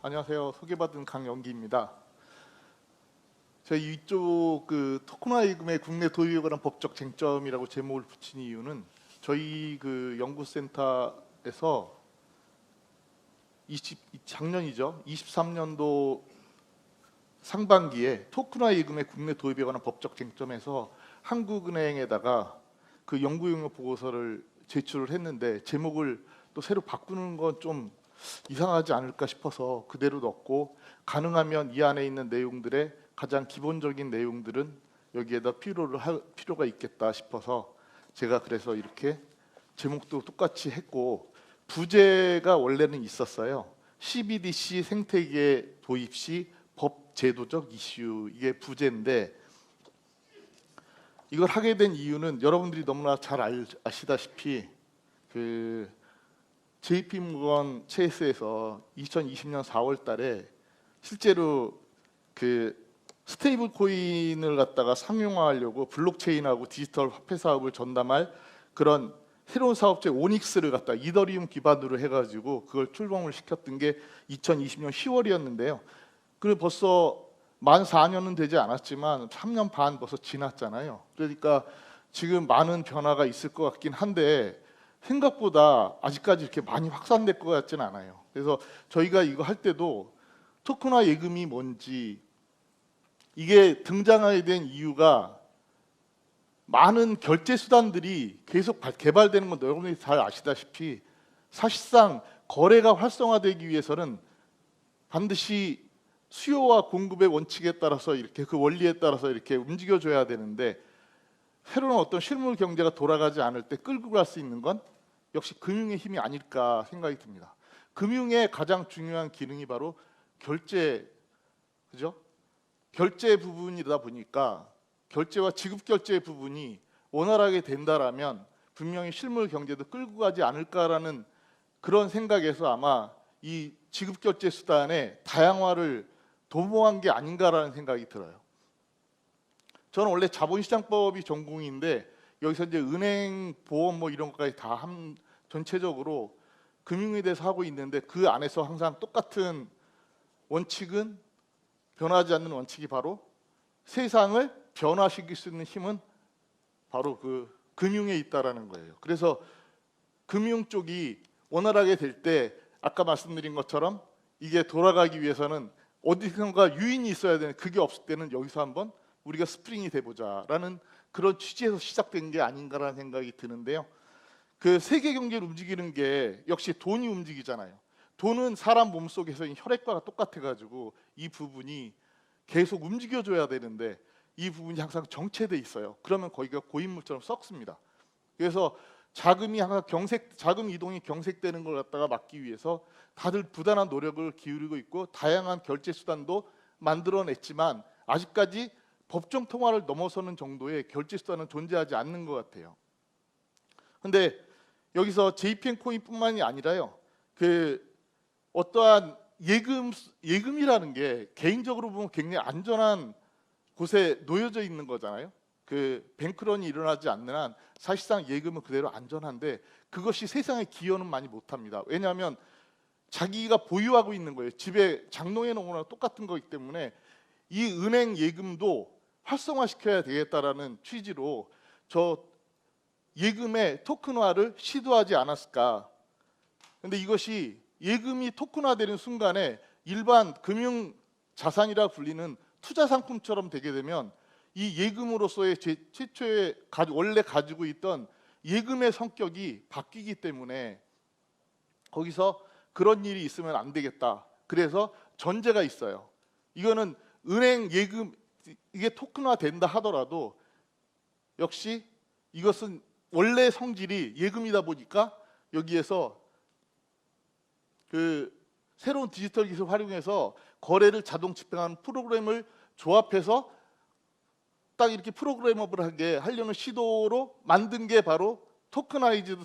안녕하세요. 소개받은 강영기입니다. 저희 이쪽 그 토큰화 예금의 국내 도입에 관한 법적 쟁점이라고 제목을 붙인 이유는 저희 그 연구센터에서 20 작년이죠. 23년도 상반기에 토큰화 예금의 국내 도입에 관한 법적 쟁점에서 한국은행에다가 그 연구 용역 보고서를 제출을 했는데 제목을 또 새로 바꾸는 건 좀 이상하지 않을까 싶어서 그대로 넣고 가능하면 이 안에 있는 내용들의 가장 기본적인 내용들은 여기에다 필요를 할 필요가 있겠다 싶어서 제가 그래서 이렇게 제목도 똑같이 했고 부제가 원래는 있었어요. CBDC 생태계 도입 시 법 제도적 이슈 이게 부제인데 이걸 하게 된 이유는 여러분들이 너무나 잘 알- 아시다시피 그 JP 모건 체이스에서 2020년 4월 달에 실제로 그 스테이블 코인을 갖다가 상용화하려고 블록체인하고 디지털 화폐 사업을 전담할 그런 새로운 사업체 오닉스를 갖다 이더리움 기반으로 해가지고 그걸 출범을 시켰던 게 2020년 10월이었는데요. 그리고 벌써 만 4년은 되지 않았지만 3년 반 벌써 지났잖아요. 그러니까 지금 많은 변화가 있을 것 같긴 한데 생각보다 아직까지 이렇게 많이 확산될 것 같지는 않아요. 그래서 저희가 이거 할 때도 토큰화 예금이 뭔지 이게 등장하게 된 이유가 많은 결제 수단들이 계속 발- 개발되는 건 여러분들이 잘 아시다시피 사실상 거래가 활성화되기 위해서는 반드시 수요와 공급의 원칙에 따라서 이렇게 그 원리에 따라서 이렇게 움직여줘야 되는데 새로운 어떤 실물 경제가 돌아가지 않을 때 끌고 갈 수 있는 건 역시 금융의 힘이 아닐까 생각이 듭니다. 금융의 가장 중요한 기능이 바로 결제, 그죠? 결제 부분이다 보니까 결제와 지급 결제 부분이 원활하게 된다라면 분명히 실물 경제도 끌고 가지 않을까라는 그런 생각에서 아마 이 지급 결제 수단의 다양화를 도모한 게 아닌가라는 생각이 들어요. 저는 원래 자본시장법이 전공인데 여기서 이제 은행 보험 뭐 이런 것까지 다한 전체적으로 금융에 대해서 하고 있는데 그 안에서 항상 똑같은 원칙은 변하지 않는 원칙이 바로 세상을 변화시킬 수 있는 힘은 바로 그 금융에 있다라는 거예요. 그래서 금융 쪽이 원활하게 될 때 아까 말씀드린 것처럼 이게 돌아가기 위해서는 어디선가 유인이 있어야 되는 그게 없을 때는 여기서 한번 우리가 스프링이 돼 보자라는 그런 취지에서 시작된 게 아닌가라는 생각이 드는데요. 그 세계 경제를 움직이는 게 역시 돈이 움직이잖아요. 돈은 사람 몸 속에서 혈액과 똑같아 가지고 이 부분이 계속 움직여 줘야 되는데 이 부분이 항상 정체돼 있어요. 그러면 거기가 고인물처럼 썩습니다. 그래서 자금이 항상 경색 자금 이동이 경색되는 걸 갖다가 막기 위해서 다들 부단한 노력을 기울이고 있고 다양한 결제 수단도 만들어냈지만 아직까지 법정 통화를 넘어서는 정도의 결제 수단은 존재하지 않는 것 같아요. 근데 여기서 JPN 코인뿐만이 아니라요. 그 어떠한 예금 예금이라는 게 개인적으로 보면 굉장히 안전한 곳에 놓여져 있는 거잖아요. 그 뱅크런이 일어나지 않는 한 사실상 예금은 그대로 안전한데 그것이 세상에 기여는 많이 못 합니다. 왜냐하면 자기가 보유하고 있는 거예요. 집에 장롱에 놓은 거랑 똑같은 거기 때문에 이 은행 예금도 활성화시켜야 되겠다라는 취지로 저 예금의 토큰화를 시도하지 않았을까. 근데 이것이 예금이 토큰화되는 순간에 일반 금융 자산이라 불리는 투자 상품처럼 되게 되면 이 예금으로서의 제, 최초의 가, 원래 가지고 있던 예금의 성격이 바뀌기 때문에 거기서 그런 일이 있으면 안 되겠다. 그래서 전제가 있어요. 이거는 은행 예금 이게 토큰화 된다 하더라도 역시 이것은 원래 성질이 예금이다 보니까 여기에서 그 새로운 디지털 기술 활용해서 거래를 자동 집행하는 프로그램을 조합해서 딱 이렇게 프로그래머블하게 하려는 시도로 만든 게 바로 토크나이즈드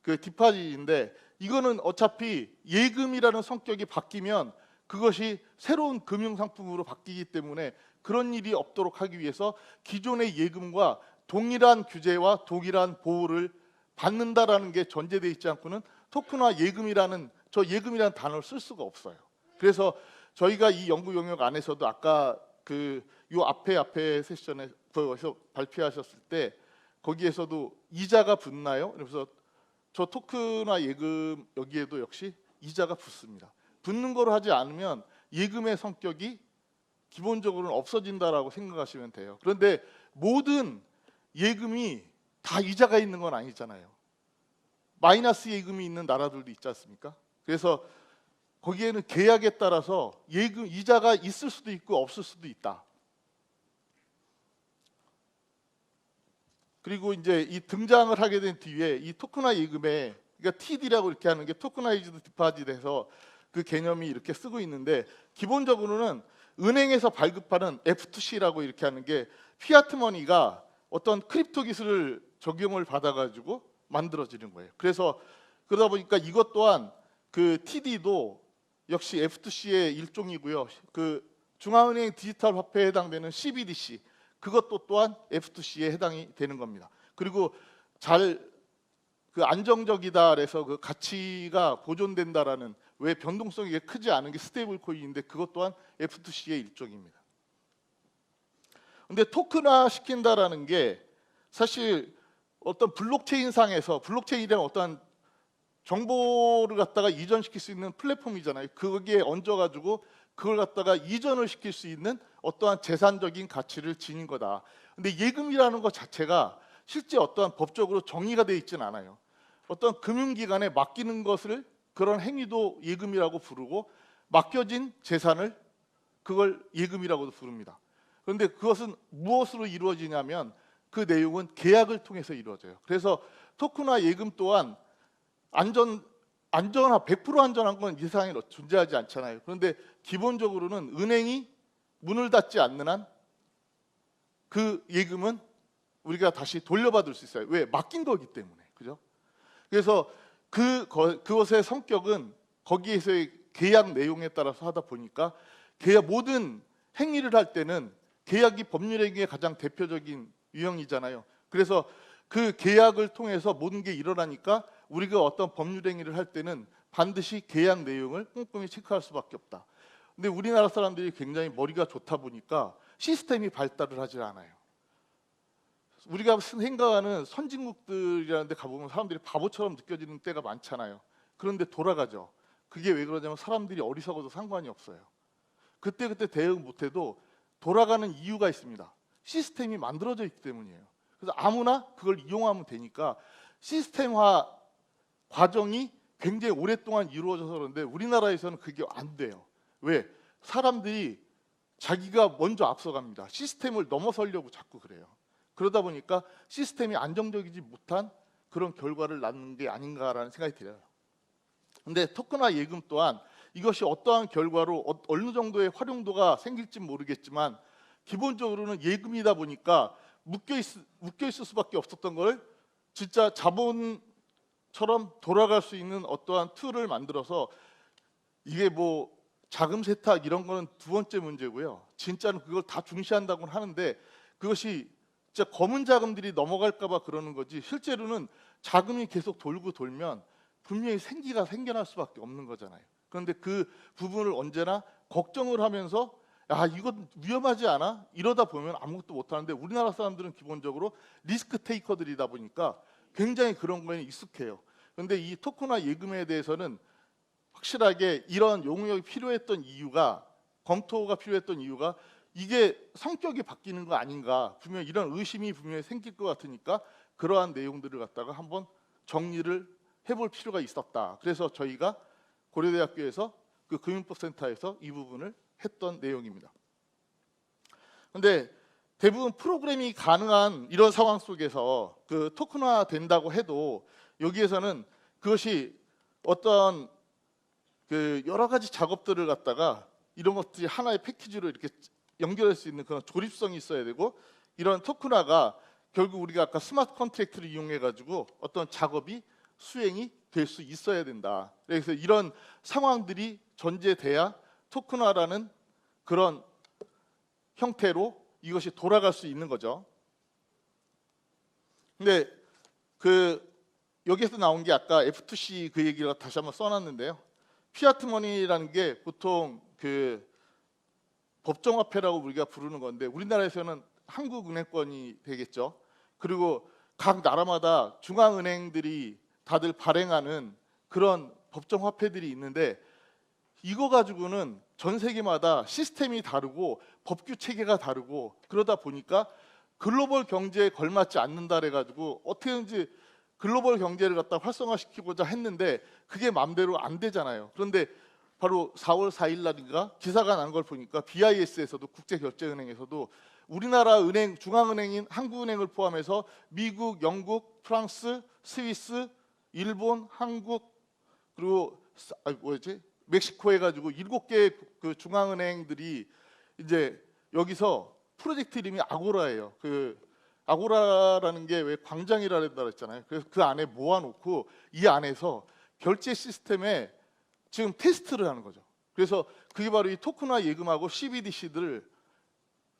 그 디파짓인데 이거는 어차피 예금이라는 성격이 바뀌면 그것이 새로운 금융 상품으로 바뀌기 때문에 그런 일이 없도록 하기 위해서 기존의 예금과 동일한 규제와 동일한 보호를 받는다라는 게 전제되어 있지 않고는 토큰화 예금이라는 저 예금이라는 단어를 쓸 수가 없어요. 그래서 저희가 이 연구 영역 안에서도 아까 그 요 앞에 앞에 세션에 거기서 발표하셨을 때 거기에서도 이자가 붙나요? 그래서 저 토크나 예금 여기에도 역시 이자가 붙습니다. 붙는 거로 하지 않으면 예금의 성격이 기본적으로는 없어진다라고 생각하시면 돼요. 그런데 모든 예금이 다 이자가 있는 건 아니잖아요. 마이너스 예금이 있는 나라들도 있지 않습니까? 그래서 거기에는 계약에 따라서 예금 이자가 있을 수도 있고 없을 수도 있다. 그리고 이제 이 등장을 하게 된 뒤에 이 토크나 예금에 그러니까 TD라고 이렇게 하는 게 토크나이즈드 디파짓에서 그 개념이 이렇게 쓰고 있는데 기본적으로는 은행에서 발급하는 F2C라고 이렇게 하는 게 피아트 머니가 어떤 크립토 기술을 적용을 받아가지고 만들어지는 거예요. 그래서 그러다 보니까 이것 또한 그 TD도 역시 F2C의 일종이고요. 그 중앙은행 디지털 화폐에 해당되는 CBDC 그것도 또한 F2C에 해당이 되는 겁니다. 그리고 잘 그 안정적이다 그래서 그 가치가 보존된다라는 왜 변동성이 크지 않은 게 스테이블 코인인데 그것 또한 F2C의 일종입니다. 근데 토큰화 시킨다라는 게 사실 어떤 블록체인 상에서 블록체인이란 어떠한 정보를 갖다가 이전시킬 수 있는 플랫폼이잖아요. 거기에 얹어가지고 그걸 갖다가 이전을 시킬 수 있는 어떠한 재산적인 가치를 지닌 거다. 근데 예금이라는 것 자체가 실제 어떠한 법적으로 정의가 되어 있지는 않아요. 어떤 금융기관에 맡기는 것을 그런 행위도 예금이라고 부르고 맡겨진 재산을 그걸 예금이라고도 부릅니다. 그런데 그것은 무엇으로 이루어지냐면 그 내용은 계약을 통해서 이루어져요. 그래서 토크나 예금 또한 안전 안전하 100% 안전한 건 이 세상에 존재하지 않잖아요. 그런데 기본적으로는 은행이 문을 닫지 않는 한 그 예금은 우리가 다시 돌려받을 수 있어요. 왜? 맡긴 거기 때문에. 그죠? 그래서 그 거- 그것의 성격은 거기에서의 계약 내용에 따라서 하다 보니까 계약 모든 행위를 할 때는 계약이 법률 행위의 가장 대표적인 유형이잖아요. 그래서 그 계약을 통해서 모든 게 일어나니까 우리가 어떤 법률 행위를 할 때는 반드시 계약 내용을 꼼꼼히 체크할 수밖에 없다. 근데 우리나라 사람들이 굉장히 머리가 좋다 보니까 시스템이 발달을 하질 않아요. 우리가 생각하는 선진국들이라는 데 가보면 사람들이 바보처럼 느껴지는 때가 많잖아요. 그런데 돌아가죠. 그게 왜 그러냐면 사람들이 어리석어도 상관이 없어요. 그때그때 대응 못해도 돌아가는 이유가 있습니다. 시스템이 만들어져 있기 때문이에요. 그래서 아무나 그걸 이용하면 되니까 시스템화 과정이 굉장히 오랫동안 이루어져서 그런데 우리나라에서는 그게 안 돼요. 왜? 사람들이 자기가 먼저 앞서갑니다. 시스템을 넘어서려고 자꾸 그래요. 그러다 보니까 시스템이 안정적이지 못한 그런 결과를 낳는 게 아닌가라는 생각이 들어요. 근데 토크나 예금 또한 이것이 어떠한 결과로 어- 어느 정도의 활용도가 생길지 모르겠지만 기본적으로는 예금이다 보니까 묶여 있 묶여 있을 수밖에 없었던 걸 진짜 자본처럼 돌아갈 수 있는 어떠한 툴을 만들어서 이게 뭐 자금 세탁 이런 거는 두 번째 문제고요. 진짜는 그걸 다 중시한다고는 하는데 그것이 진짜 검은 자금들이 넘어갈까봐 그러는 거지 실제로는 자금이 계속 돌고 돌면 분명히 생기가 생겨날 수밖에 없는 거잖아요. 그런데 그 부분을 언제나 걱정을 하면서 야 이건 위험하지 않아? 이러다 보면 아무것도 못 하는데 우리나라 사람들은 기본적으로 리스크 테이커들이다 보니까 굉장히 그런 거에 익숙해요. 그런데 이 토크나 예금에 대해서는 확실하게 이런 용역이 필요했던 이유가 검토가 필요했던 이유가 이게 성격이 바뀌는 거 아닌가 분명 히 이런 의심이 분명히 생길 것 같으니까 그러한 내용들을 갖다가 한번 정리를 해볼 필요가 있었다. 그래서 저희가 고려대학교에서 그 금융법 센터에서 이 부분을 했던 내용입니다. 근데 대부분 프로그램이 가능한 이런 상황 속에서 그 토큰화 된다고 해도 여기에서는 그것이 어떤 그 여러 가지 작업들을 갖다가 이런 것들이 하나의 패키지로 이렇게 연결할 수 있는 그런 조립성이 있어야 되고 이런 토큰화가 결국 우리가 아까 스마트 컨트랙트를 이용해 가지고 어떤 작업이 수행이 될 수 있어야 된다. 그래서 이런 상황들이 전제돼야 토큰화라는 그런 형태로 이것이 돌아갈 수 있는 거죠. 근데 그 여기에서 나온 게 아까 F2C 그 얘기를 다시 한번 써놨는데요. 피아트 머니라는 게 보통 그 법정화폐라고 우리가 부르는 건데 우리나라에서는 한국은행권이 되겠죠. 그리고 각 나라마다 중앙은행들이 다들 발행하는 그런 법정 화폐들이 있는데 이거 가지고는 전 세계마다 시스템이 다르고 법규 체계가 다르고 그러다 보니까 글로벌 경제에 걸맞지 않는다 그래 가지고 어떻게든지 글로벌 경제를 갖다 활성화시키고자 했는데 그게 마음대로 안 되잖아요. 그런데 바로 4월 4일 날인가 기사가 난 걸 보니까 BIS에서도 국제결제은행에서도 우리나라 은행 중앙은행인 한국은행을 포함해서 미국, 영국, 프랑스, 스위스, 일본, 한국 그리고 사- 아 뭐였지 멕시코 해가지고 일곱 개 그 중앙은행들이 이제 여기서 프로젝트 이름이 아고라예요. 그 아고라라는 게 왜 광장이라 그랬잖아요. 그래서 그 안에 모아놓고 이 안에서 결제 시스템에 지금 테스트를 하는 거죠. 그래서 그게 바로 이 토큰화 예금하고 CBDC들을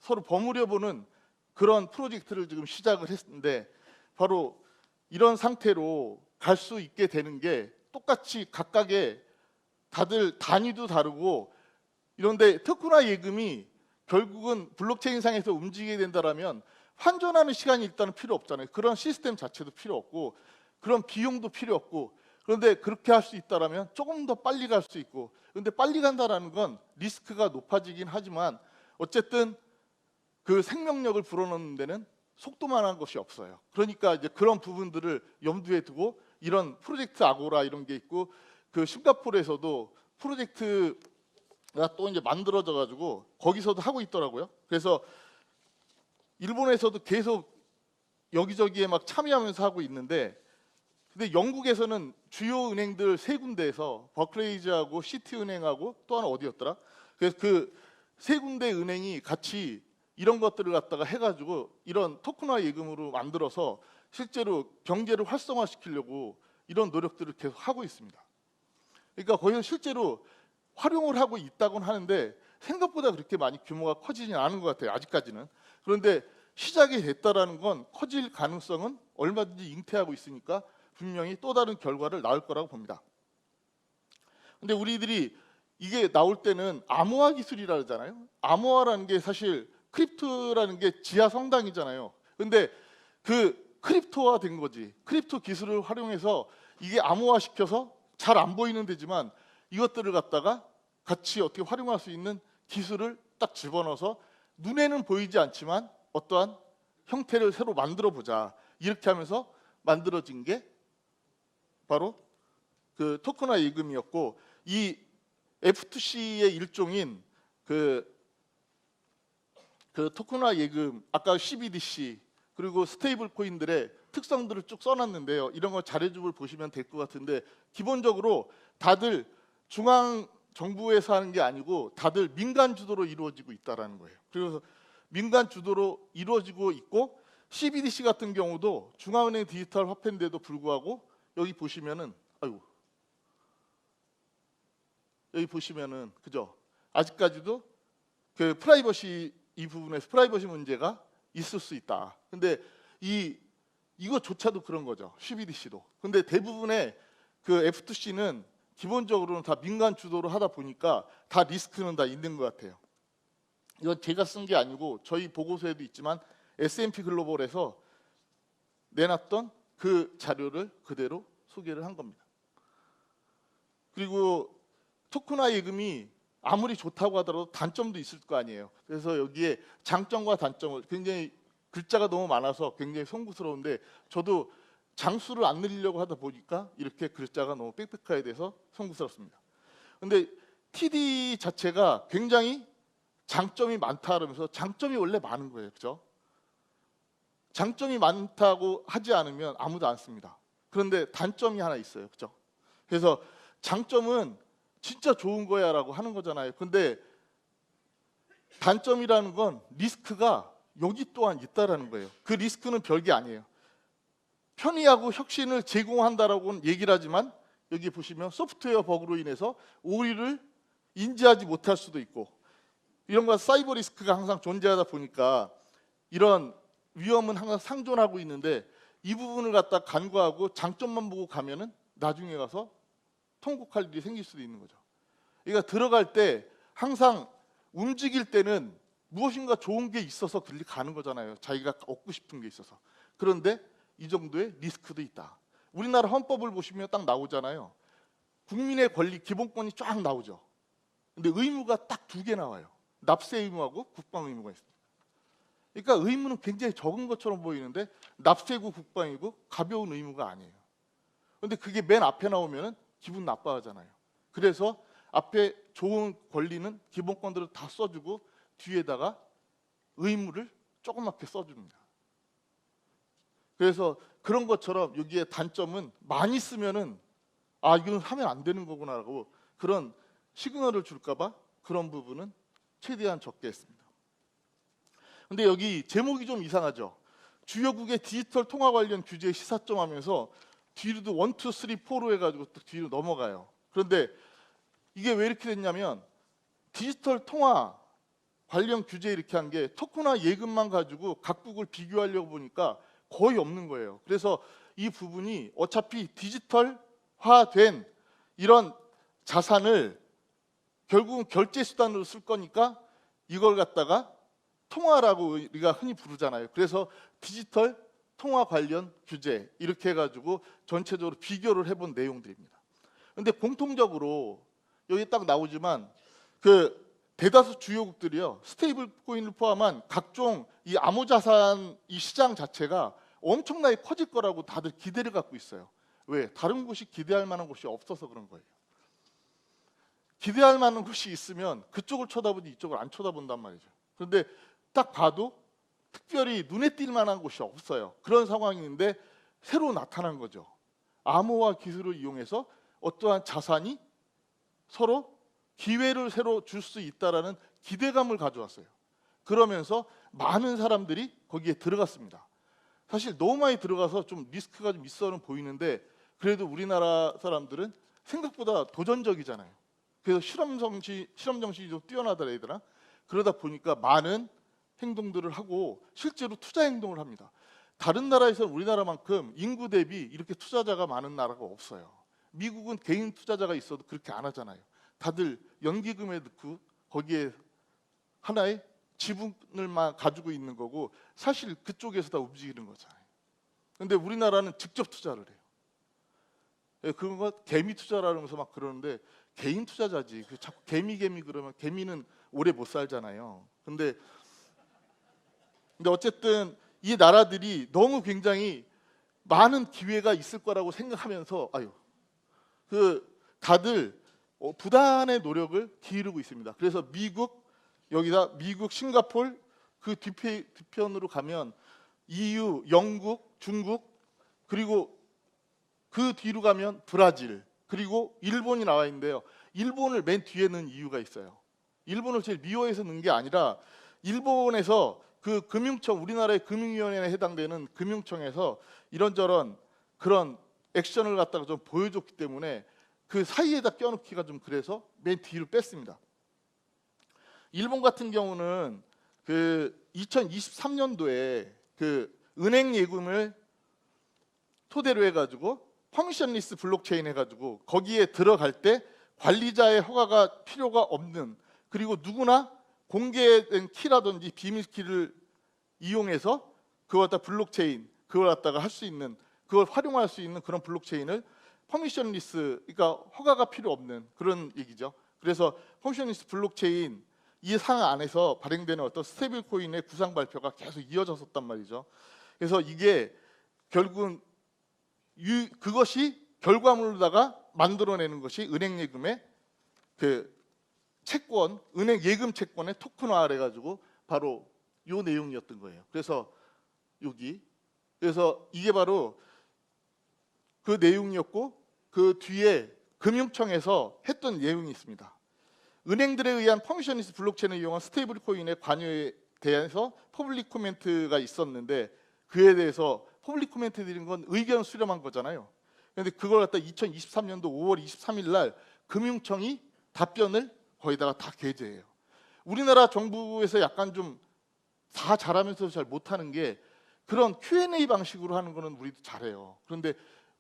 서로 버무려 보는 그런 프로젝트를 지금 시작을 했는데 바로 이런 상태로 갈 수 있게 되는 게 똑같이 각각의 다들 단위도 다르고 이런데 토큰화 예금이 결국은 블록체인 상에서 움직이게 된다라면 환전하는 시간이 일단은 필요 없잖아요. 그런 시스템 자체도 필요 없고 그런 비용도 필요 없고 그런데 그렇게 할 수 있다라면 조금 더 빨리 갈 수 있고 그런데 빨리 간다라는 건 리스크가 높아지긴 하지만 어쨌든 그 생명력을 불어넣는 데는 속도만 한 것이 없어요. 그러니까 이제 그런 부분들을 염두에 두고 이런 프로젝트 아고라 이런 게 있고 그 싱가포르에서도 프로젝트가 또 이제 만들어져 가지고 거기서도 하고 있더라고요. 그래서 일본에서도 계속 여기저기에 막 참여하면서 하고 있는데 근데 영국에서는 주요 은행들 세 군데에서 버클레이즈하고 시티은행하고 또 하나 어디였더라? 그래서 그 세 군데 은행이 같이 이런 것들을 갖다가 해가지고 이런 토큰화 예금으로 만들어서 실제로 경제를 활성화시키려고 이런 노력들을 계속 하고 있습니다. 그러니까 거기서 실제로 활용을 하고 있다고는 하는데 생각보다 그렇게 많이 규모가 커지진 않은 것 같아요. 아직까지는. 그런데 시작이 됐다라는 건 커질 가능성은 얼마든지 잉태하고 있으니까 분명히 또 다른 결과를 낳을 거라고 봅니다. 근데 우리들이 이게 나올 때는 암호화 기술이라 그러잖아요. 암호화라는 게 사실 크립토라는 게 지하 성당이잖아요. 근데 그 크립토화 된 거지. 크립토 기술을 활용해서 이게 암호화 시켜서 잘 안 보이는 데지만 이것들을 갖다가 같이 어떻게 활용할 수 있는 기술을 딱 집어넣어서 눈에는 보이지 않지만 어떠한 형태를 새로 만들어 보자. 이렇게 하면서 만들어진 게 바로 그 토큰화 예금이었고 이 F2C의 일종인 그, 그 토큰화 예금 아까 CBDC 그리고 스테이블 코인들의 특성들을 쭉 써놨는데요. 이런 거 자료집을 보시면 될 것 같은데 기본적으로 다들 중앙 정부에서 하는 게 아니고 다들 민간 주도로 이루어지고 있다라는 거예요. 그래서 민간 주도로 이루어지고 있고 CBDC 같은 경우도 중앙은행 디지털 화폐인데도 불구하고 여기 보시면은 아이고 여기 보시면은 그죠? 아직까지도 그 프라이버시 이 부분에서 프라이버시 문제가 있을 수 있다. 근데 이 이거조차도 그런 거죠. CBDC도. 근데 대부분의 그 F2C는 기본적으로는 다 민간 주도로 하다 보니까 다 리스크는 다 있는 것 같아요. 이건 제가 쓴 게 아니고 저희 보고서에도 있지만 S&P 글로벌에서 내놨던 그 자료를 그대로 소개를 한 겁니다. 그리고 토큰화 예금이 아무리 좋다고 하더라도 단점도 있을 거 아니에요. 그래서 여기에 장점과 단점을 굉장히 글자가 너무 많아서 굉장히 송구스러운데 저도 장수를 안 늘리려고 하다 보니까 이렇게 글자가 너무 빽빽하게 돼서 송구스럽습니다. 근데 TD 자체가 굉장히 장점이 많다 그러면서 장점이 원래 많은 거예요. 그죠? 장점이 많다고 하지 않으면 아무도 안 씁니다. 그런데 단점이 하나 있어요. 그죠? 그래서 장점은 진짜 좋은 거야라고 하는 거잖아요. 근데 단점이라는 건 리스크가 여기 또한 있다라는 거예요. 그 리스크는 별게 아니에요. 편의하고 혁신을 제공한다라고는 얘기를 하지만 여기 보시면 소프트웨어 버그로 인해서 오류를 인지하지 못할 수도 있고 이런 거 사이버 리스크가 항상 존재하다 보니까 이런 위험은 항상 상존하고 있는데 이 부분을 갖다 간과하고 장점만 보고 가면은 나중에 가서 통곡할 일이 생길 수도 있는 거죠. 그러니까 들어갈 때 항상 움직일 때는 무엇인가 좋은 게 있어서 그리 가는 거잖아요. 자기가 얻고 싶은 게 있어서. 그런데 이 정도의 리스크도 있다. 우리나라 헌법을 보시면 딱 나오잖아요. 국민의 권리 기본권이 쫙 나오죠. 근데 의무가 딱 두 개 나와요. 납세 의무하고 국방 의무가 있습니다. 그러니까 의무는 굉장히 적은 것처럼 보이는데 납세고 국방이고 가벼운 의무가 아니에요. 근데 그게 맨 앞에 나오면은 기분 나빠하잖아요. 그래서 앞에 좋은 권리는 기본권들을 다 써주고 뒤에다가 의무를 조그맣게 써줍니다. 그래서 그런 것처럼 여기에 단점은 많이 쓰면은 아 이건 하면 안 되는 거구나라고 그런 시그널을 줄까봐 그런 부분은 최대한 적게 했습니다. 근데 여기 제목이 좀 이상하죠. 주요국의 디지털 통화 관련 규제 시사점 하면서 뒤로도 1, 2, 3, 4로 해가지고 또 뒤로 넘어가요. 그런데 이게 왜 이렇게 됐냐면 디지털 통화 관련 규제 이렇게 한게 토크나 예금만 가지고 각국을 비교하려고 보니까 거의 없는 거예요. 그래서 이 부분이 어차피 디지털화된 이런 자산을 결국은 결제 수단으로 쓸 거니까 이걸 갖다가 통화라고 우리가 흔히 부르잖아요. 그래서 디지털 통화 관련 규제 이렇게 해가지고 전체적으로 비교를 해본 내용들입니다. 근데 공통적으로 여기 딱 나오지만 그 대다수 주요국들이요 스테이블 코인을 포함한 각종 이 암호자산 이 시장 자체가 엄청나게 커질 거라고 다들 기대를 갖고 있어요. 왜? 다른 곳이 기대할 만한 곳이 없어서 그런 거예요. 기대할 만한 곳이 있으면 그쪽을 쳐다보지 이쪽을 안 쳐다본단 말이죠. 그런데 딱 봐도 특별히 눈에 띌 만한 곳이 없어요. 그런 상황인데 새로 나타난 거죠. 암호화 기술을 이용해서 어떠한 자산이 서로 기회를 새로 줄 수 있다라는 기대감을 가져왔어요. 그러면서 많은 사람들이 거기에 들어갔습니다. 사실 너무 많이 들어가서 좀 리스크가 좀 있어는 보이는데 그래도 우리나라 사람들은 생각보다 도전적이잖아요. 그래서 실험 정신 실험 정신이 좀 뛰어나다 얘들아. 그러다 보니까 많은 행동들을 하고 실제로 투자 행동을 합니다. 다른 나라에서는 우리나라만큼 인구 대비 이렇게 투자자가 많은 나라가 없어요. 미국은 개인 투자자가 있어도 그렇게 안 하잖아요. 다들 연기금에 넣고 거기에 하나의 지분을만 가지고 있는 거고 사실 그쪽에서 다 움직이는 거잖아요. 근데 우리나라는 직접 투자를 해요. 예, 그런 거 개미 투자라면서 막 그러는데 개인 투자자지. 그 자꾸 개미 개미 그러면 개미는 오래 못 살잖아요. 근데 근데 어쨌든 이 나라들이 너무 굉장히 많은 기회가 있을 거라고 생각하면서 아유 그 다들 어, 부단의 노력을 기울이고 있습니다. 그래서 미국 여기다 미국, 싱가폴 그 뒤편, 뒤편으로 가면 EU, 영국, 중국 그리고 그 뒤로 가면 브라질 그리고 일본이 나와 있는데요. 일본을 맨 뒤에 넣은 이유가 있어요. 일본을 제일 미워해서 넣은 게 아니라 일본에서 그 금융청 우리나라의 금융위원회에 해당되는 금융청에서 이런저런 그런 액션을 갖다가 좀 보여줬기 때문에 그 사이에다 껴넣기가 좀 그래서 맨 뒤로 뺐습니다. 일본 같은 경우는 그 2023년도에 그 은행 예금을 토대로 해가지고 퍼미션리스 블록체인 해가지고 거기에 들어갈 때 관리자의 허가가 필요가 없는 그리고 누구나 공개된 키라든지 비밀 키를 이용해서 그걸 갖다 블록체인 그걸 갖다가 할 수 있는 그걸 활용할 수 있는 그런 블록체인을 퍼미션리스 그러니까 허가가 필요 없는 그런 얘기죠. 그래서 퍼미션리스 블록체인 이 상 안에서 발행되는 어떤 스테이블 코인의 구상 발표가 계속 이어졌었단 말이죠. 그래서 이게 결국은 유, 그것이 결과물로다가 만들어내는 것이 은행 예금의 그 채권, 은행 예금 채권의 토큰화를 해가지고 바로 요 내용이었던 거예요. 그래서 여기 그래서 이게 바로 그 내용이었고 그 뒤에 금융청에서 했던 내용이 있습니다. 은행들에 의한 퍼미션리스 블록체인을 이용한 스테이블 코인의 관여에 대해서 퍼블릭 코멘트가 있었는데 그에 대해서 퍼블릭 코멘트 드린 건 의견 수렴한 거잖아요. 그런데 그걸 갖다 2023년도 5월 23일 날 금융청이 답변을 거기다가 다 게재해요. 우리나라 정부에서 약간 좀 다 잘하면서 잘 못하는 게 그런 Q&A 방식으로 하는 거는 우리도 잘해요. 그런데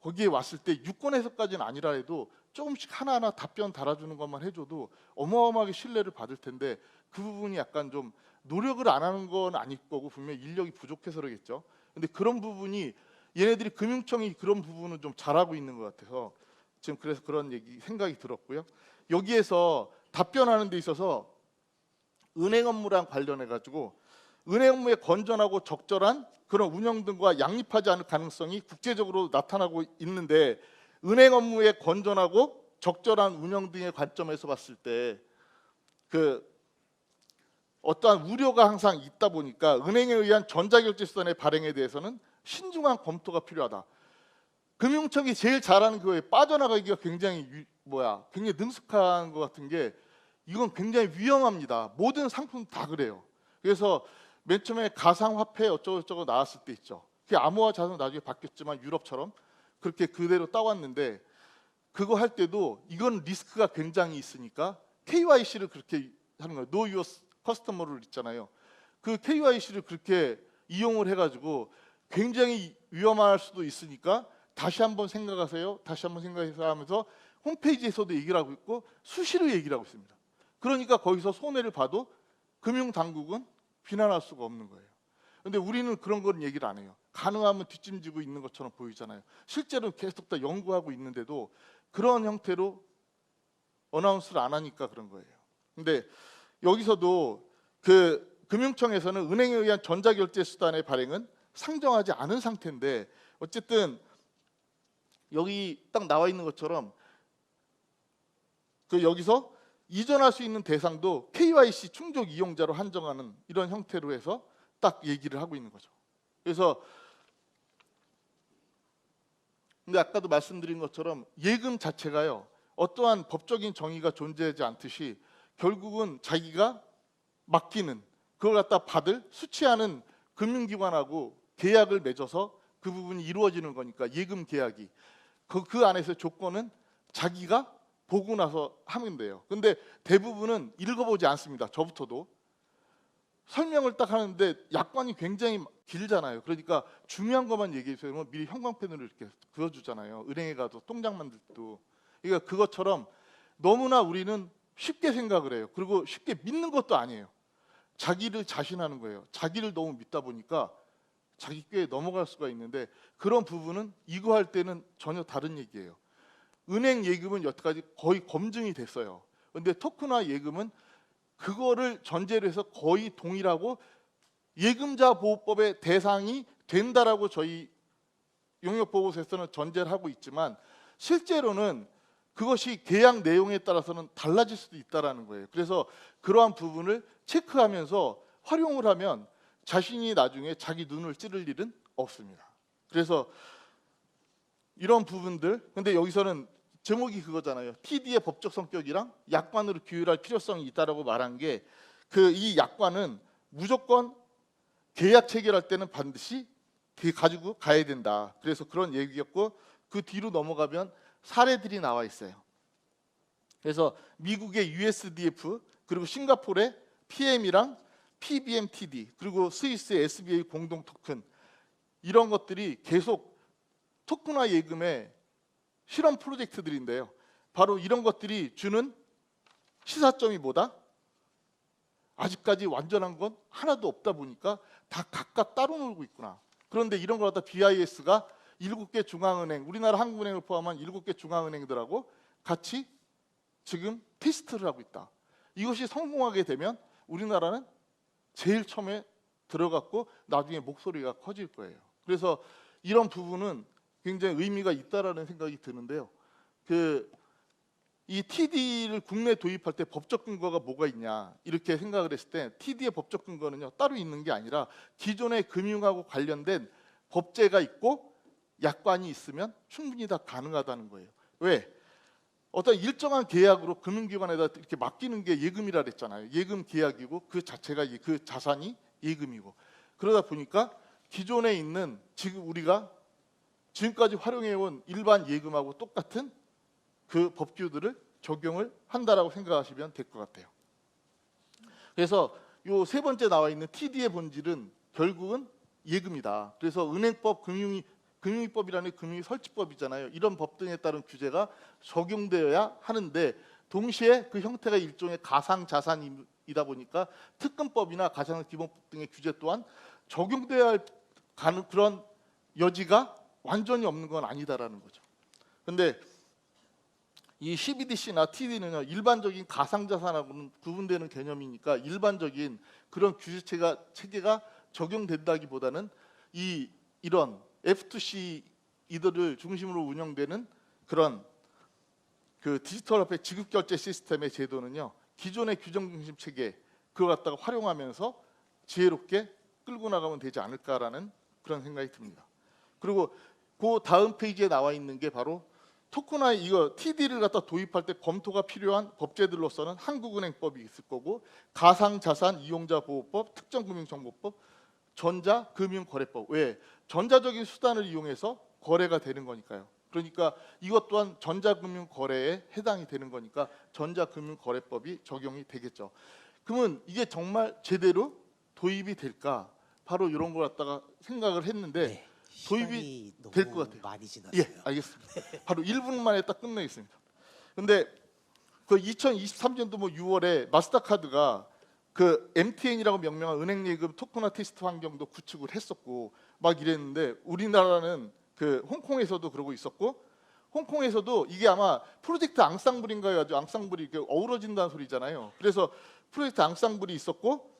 거기에 왔을 때 유권 해석까지는 아니라 해도 조금씩 하나하나 답변 달아주는 것만 해줘도 어마어마하게 신뢰를 받을 텐데 그 부분이 약간 좀 노력을 안 하는 건 아닐 거고 분명히 인력이 부족해서 그러겠죠. 근데 그런 부분이 얘네들이 금융청이 그런 부분은 좀 잘하고 있는 것 같아서 지금 그래서 그런 얘기 생각이 들었고요. 여기에서 답변하는 데 있어서 은행 업무랑 관련해 가지고 은행 업무의 건전하고 적절한 그런 운영 등과 양립하지 않을 가능성이 국제적으로 나타나고 있는데 은행 업무의 건전하고 적절한 운영 등의 관점에서 봤을 때 그 어떠한 우려가 항상 있다 보니까 은행에 의한 전자결제 수단의 발행에 대해서는 신중한 검토가 필요하다. 금융청이 제일 잘하는 그거에 빠져나가기가 굉장히 유- 뭐야 굉장히 능숙한 것 같은 게 이건 굉장히 위험합니다. 모든 상품 다 그래요. 그래서 맨 처음에 가상화폐 어쩌고저쩌고 나왔을 때 있죠. 그게 암호화 자산 나중에 바뀌었지만 유럽처럼 그렇게 그대로 따왔는데 그거 할 때도 이건 리스크가 굉장히 있으니까 KYC를 그렇게 하는 거예요. Know Your Customer를 있잖아요. 그 KYC를 그렇게 이용을 해가지고 굉장히 위험할 수도 있으니까 다시 한번 생각하세요. 다시 한번 생각해서 하면서 홈페이지에서도 얘기를 하고 있고 수시로 얘기를 하고 있습니다. 그러니까 거기서 손해를 봐도 금융 당국은 비난할 수가 없는 거예요. 근데 우리는 그런 건 얘기를 안 해요. 가능하면 뒷짐지고 있는 것처럼 보이잖아요. 실제로 계속 다 연구하고 있는데도 그런 형태로 어나운스를 안 하니까 그런 거예요. 근데 여기서도 그 금융청에서는 은행에 의한 전자결제 수단의 발행은 상정하지 않은 상태인데 어쨌든 여기 딱 나와 있는 것처럼 그 여기서 이전할 수 있는 대상도 KYC 충족 이용자로 한정하는 이런 형태로 해서 딱 얘기를 하고 있는 거죠. 그래서 근데 아까도 말씀드린 것처럼 예금 자체가요 어떠한 법적인 정의가 존재하지 않듯이 결국은 자기가 맡기는 그걸 갖다 받을 수취하는 금융기관하고 계약을 맺어서 그 부분이 이루어지는 거니까 예금 계약이 그, 그 안에서 조건은 자기가 보고 나서 하면 돼요. 근데 대부분은 읽어보지 않습니다. 저부터도 설명을 딱 하는데 약관이 굉장히 길잖아요. 그러니까 중요한 것만 얘기해 주세요. 미리 형광펜으로 이렇게 그어주잖아요. 은행에 가도 통장 만들 때도. 그러니까 그것처럼 너무나 우리는 쉽게 생각을 해요. 그리고 쉽게 믿는 것도 아니에요. 자기를 자신하는 거예요. 자기를 너무 믿다 보니까 자기 꾀에 넘어갈 수가 있는데 그런 부분은 이거 할 때는 전혀 다른 얘기예요. 은행 예금은 여태까지 거의 검증이 됐어요. 근데 토크나 예금은 그거를 전제로 해서 거의 동일하고 예금자 보호법의 대상이 된다라고 저희 용역 보고서에서는 전제를 하고 있지만 실제로는 그것이 계약 내용에 따라서는 달라질 수도 있다라는 거예요. 그래서 그러한 부분을 체크하면서 활용을 하면 자신이 나중에 자기 눈을 찌를 일은 없습니다. 그래서 이런 부분들 근데 여기서는 제목이 그거잖아요. TD의 법적 성격이랑 약관으로 규율할 필요성이 있다라고 말한 게 그 이 약관은 무조건 계약 체결할 때는 반드시 그 가지고 가야 된다. 그래서 그런 얘기였고 그 뒤로 넘어가면 사례들이 나와 있어요. 그래서 미국의 USDF 그리고 싱가포르의 PM이랑 PBMTD 그리고 스위스의 SBA 공동 토큰 이런 것들이 계속 토큰화 예금의 실험 프로젝트들인데요. 바로 이런 것들이 주는 시사점이 뭐다? 아직까지 완전한 건 하나도 없다 보니까 다 각각 따로 놀고 있구나. 그런데 이런 걸 갖다 BIS가 일곱 개 중앙은행, 우리나라 한국은행을 포함한 일곱 개 중앙은행들하고 같이 지금 테스트를 하고 있다. 이것이 성공하게 되면 우리나라는 제일 처음에 들어갔고 나중에 목소리가 커질 거예요. 그래서 이런 부분은 굉장히 의미가 있다라는 생각이 드는데요. 그 이 TD를 국내 도입할 때 법적 근거가 뭐가 있냐 이렇게 생각을 했을 때 TD의 법적 근거는요 따로 있는 게 아니라 기존의 금융하고 관련된 법제가 있고 약관이 있으면 충분히 다 가능하다는 거예요. 왜? 어떤 일정한 계약으로 금융기관에다 이렇게 맡기는 게 예금이라 그랬잖아요. 예금 계약이고 그 자체가 예- 그 자산이 예금이고 그러다 보니까 기존에 있는 지금 우리가 지금까지 활용해온 일반 예금하고 똑같은 그 법규들을 적용을 한다라고 생각하시면 될 것 같아요. 그래서 요 세 번째 나와 있는 TD의 본질은 결국은 예금이다. 그래서 은행법 금융이 금융위법이라는 게 금융 설치법이잖아요. 이런 법 등에 따른 규제가 적용되어야 하는데 동시에 그 형태가 일종의 가상 자산이다 보니까 특검법이나 가상 기본법 등의 규제 또한 적용돼야 할 그런 여지가 완전히 없는 건 아니다라는 거죠. 근데 이 CBDC나 TD는요 일반적인 가상자산하고는 구분되는 개념이니까 일반적인 그런 규제체가 체계가 적용된다기보다는 이 이런 F2C 이들을 중심으로 운영되는 그런 그 디지털 화폐 지급 결제 시스템의 제도는요 기존의 규정 중심 체계 그걸 갖다가 활용하면서 지혜롭게 끌고 나가면 되지 않을까라는 그런 생각이 듭니다. 그리고 그 다음 페이지에 나와 있는 게 바로 토크나 이거 TD를 갖다 도입할 때 검토가 필요한 법제들로서는 한국은행법이 있을 거고 가상자산 이용자 보호법, 특정금융정보법, 전자금융거래법. 왜? 전자적인 수단을 이용해서 거래가 되는 거니까요. 그러니까 이것 또한 전자금융거래에 해당이 되는 거니까 전자금융거래법이 적용이 되겠죠. 그러면 이게 정말 제대로 도입이 될까? 바로 이런 걸 갖다가 생각을 했는데 네, 도입이 너무 될것 같아요. 많이 지났어요. 예, 알겠습니다. 바로 1분 만에 딱 끝내겠습니다. 근데 그 2023년도 뭐 6월에 마스터카드가 그 MTN이라고 명명한 은행 예금 토크나 테스트 환경도 구축을 했었고 막 이랬는데 우리나라는 그 홍콩에서도 그러고 있었고 홍콩에서도 이게 아마 프로젝트 앙상블인가 해가지고 앙상블이 이렇게 어우러진다는 소리잖아요. 그래서 프로젝트 앙상블이 있었고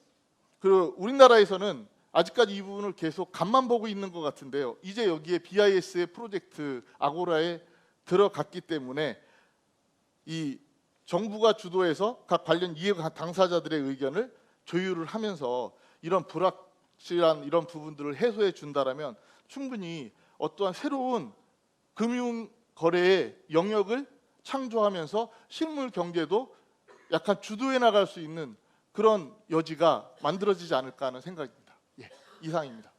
그 우리나라에서는 아직까지 이 부분을 계속 간만 보고 있는 것 같은데요. 이제 여기에 BIS의 프로젝트 아고라에 들어갔기 때문에 이 정부가 주도해서 각 관련 이해 당사자들의 의견을 조율을 하면서 이런 불확실한 이런 부분들을 해소해 준다라면 충분히 어떠한 새로운 금융 거래의 영역을 창조하면서 실물 경제도 약간 주도해 나갈 수 있는 그런 여지가 만들어지지 않을까 하는 생각입니다. 예, 이상입니다.